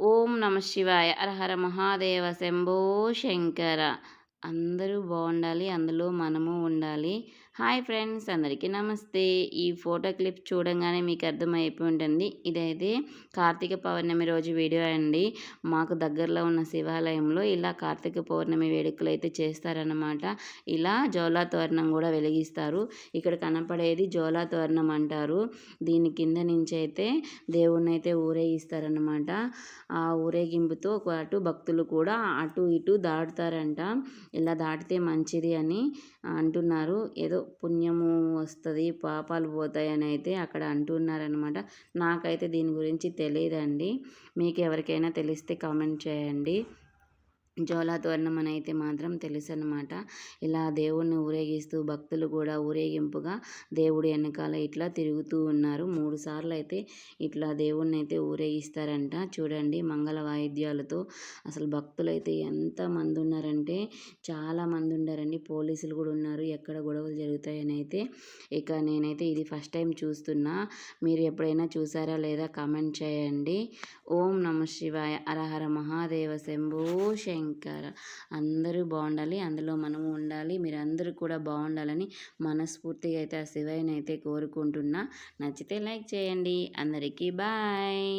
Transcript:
ఓం నమ శివాయ. అరహర మహాదేవ శంభో శంకర. అందరూ బాగుండాలి అందులో మనము ఉండాలి. హాయ్ ఫ్రెండ్స్ అందరికీ నమస్తే. ఈ ఫోటో క్లిప్ చూడంగానే మీకు అర్థమైపోయి ఉంటుంది. ఇదైతే కార్తీక పౌర్ణమి రోజు వీడియో అండి. మాకు దగ్గరలో ఉన్న శివాలయంలో ఇలా కార్తీక పౌర్ణమి వేడుకలు అయితే చేస్తారనమాట ఇలా జోలా తోరణం కూడా వెలిగిస్తారు. ఇక్కడ కనపడేది జోలా తోరణం అంటారు. దీని కింద నుంచి అయితే దేవుణ్ణి అయితే ఊరేగిస్తారనమాట ఆ ఊరేగింపుతో అటు భక్తులు కూడా అటు ఇటు దాటుతారంట. ఇలా దాటితే మంచిది అని అంటున్నారు. ఏదో పుణ్యము వస్తుంది పాపాలు పోతాయి అని అయితే అక్కడ అంటున్నారనమాట నాకైతే దీని గురించి తెలియదండి మీకు ఎవరికైనా తెలిస్తే కామెంట్ చేయండి. జోలా అని అయితే మాత్రం తెలుసు అనమాట ఇలా దేవుణ్ణి ఊరేగిస్తూ భక్తులు కూడా ఊరేగింపుగా దేవుడి వెనకాల ఇట్లా తిరుగుతూ ఉన్నారు. మూడు సార్లు అయితే ఇట్లా దేవుణ్ణి అయితే ఊరేగిస్తారంట. చూడండి మంగళ వాయిద్యాలతో అసలు భక్తులు అయితే ఎంత మంది ఉన్నారంటే చాలా మంది ఉన్నారండి పోలీసులు కూడా ఉన్నారు. ఎక్కడ గొడవలు జరుగుతాయని అయితే ఇక నేనైతే ఇది ఫస్ట్ టైం చూస్తున్నా. మీరు ఎప్పుడైనా చూసారా లేదా కామెంట్ చేయండి. ఓం నమ శివాయ. అరహర మహాదేవ శంభూ శంకర్ ఇంకా అందరూ బాగుండాలి అందులో మనము ఉండాలి మీరందరూ కూడా బాగుండాలని మనస్ఫూర్తిగా అయితే ఆ శివయ్యని అయితే కోరుకుంటున్నా. నచ్చితే లైక్ చేయండి. అందరికీ బాయ్.